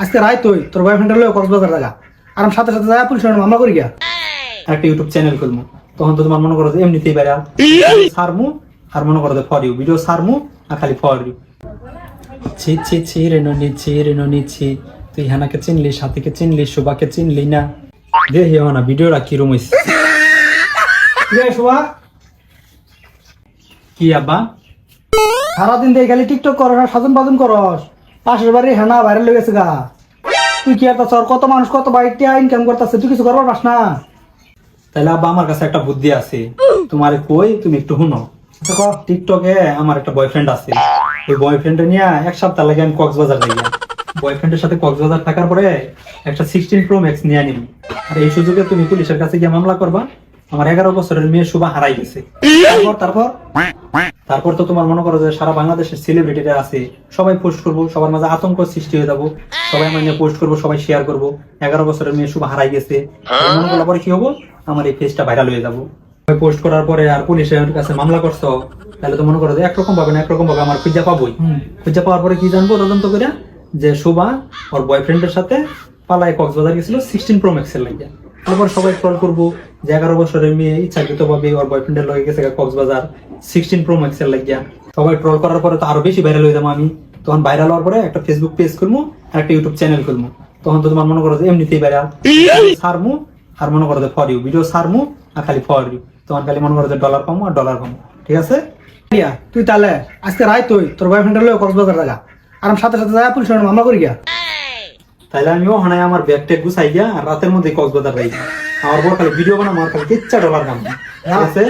আজকে রায় তুই তোর বয়ফ্রেন্ডের লোক কক্সবাজার জায়গা আর আমি সাথে সাথে যায় পুলিশের মামলা করি গিয়া। একটা ইউটিউব চ্যানেল খুলবো তখন তো তোমার মনে করো যে এমনিতেই বাইরে সারমু আর মনে করো যে ফর ইউ ভিডিও সারমু আর খালি ফর ইউ ছি ছি ছি রে ননি ছি রে ননি ছি। তুই হানাকে চিনলি সাথীকে চিনলি শোভাকে চিনলি না? দেখি না ভিডিওটা কিরম হইছে। শোভা? কি আব্বা? সারাদিন দেখে খালি টিকটক করস আর সাজন বাজন করস। পাশের বাড়ি হেনা গেছে গা। তুই কি কত মানুষ, কত করতেছে, তুই কিছু করবার পাস না। তাহলে আব্বা, আমার কাছে একটা বুদ্ধি আছে। তোমার কই, তুমি একটু শুনো। দেখো টিকটকে আমার একটা বয়ফ্রেন্ড আছে। ওই বয়ফ্রেন্ড নিয়ে এক সপ্তাহ লাগে আমি কক্সবাজার যাই বয়ফ্রেন্ডের সাথে কক্সবাজার থাকার পরে একটা সিক্সটিন প্রো ম্যাক্স নিয়ে নিবি আর এই সুযোগে তুমি পুলিশের কাছে গিয়ে মামলা করবা। আমার এগারো বছরের মেয়ে শুভা হারাই গেছে। তারপর তারপর? তারপর তো তোমার মনে করো যে সারা বাংলাদেশের সেলিব্রিটিরা আছে সবাই পোস্ট করব সবার মাঝে আতঙ্ক সৃষ্টি হয়ে যাব সবাই মানে পোস্ট করব সবাই শেয়ার করব। এগারো বছরের মেয়ে শুভ হারাই গেছে। মনে করলে পরে কি হব? আমার এই ফেসটা ভাইরাল হয়ে যাব। পোস্ট করার পরে আর পুলিশের কাছে মামলা করছ তাহলে তো মনে করো যে একরকম ভাবে না একরকম ভাবে আমার খুঁজা পাবোই। খুঁজা পাওয়ার পরে কি জানব? তদন্ত করে যে শোভা ওর বয়ফ্রেন্ডের সাথে পালায় কক্সবাজার গেছিল সিক্সটিন প্রো ম্যাক্সের লাগিয়া তারপর সবাই ট্রল করব যে এগারো বছরের মেয়ে ইচ্ছাকৃত ভাবে ওর বয়ফ্রেন্ডের লগে গেছে কক্সবাজার সিক্সটিন প্রো ম্যাক্সের লাগিয়া। সবাই ট্রল করার পরে তো আরও বেশি ভাইরাল হয়ে যাব আমি। তখন ভাইরাল হওয়ার পরে একটা ফেসবুক পেজ খুলবো আর একটা ইউটিউব চ্যানেল খুলবো। তখন তো তোমার মনে করো যে এমনিতেই ভাইরাল সারমু আর মনে করো যে ফর ইউ ভিডিও সারমু আর খালি ফর ইউ তোমার খালি মনে করো যে ডলার পামু আর ডলার পামু। ঠিক আছে? তুই তাহলে আজকে রায় তুই তোর বয়ফ্রেন্ডের লোক কক্সবাজার জায়গা আর আমি সাথে সাথে যায় পুলিশের মামলা করি গিয়া তাইলে আমিও হানায় আমার ব্যাগ ট্যাগ গুছাই গিয়া আর রাতের মধ্যে কক্সবাজার যাই আমার বড় খালি ভিডিও বানাবো আমার খালি কিচ্ছা ডলার কাম আছে?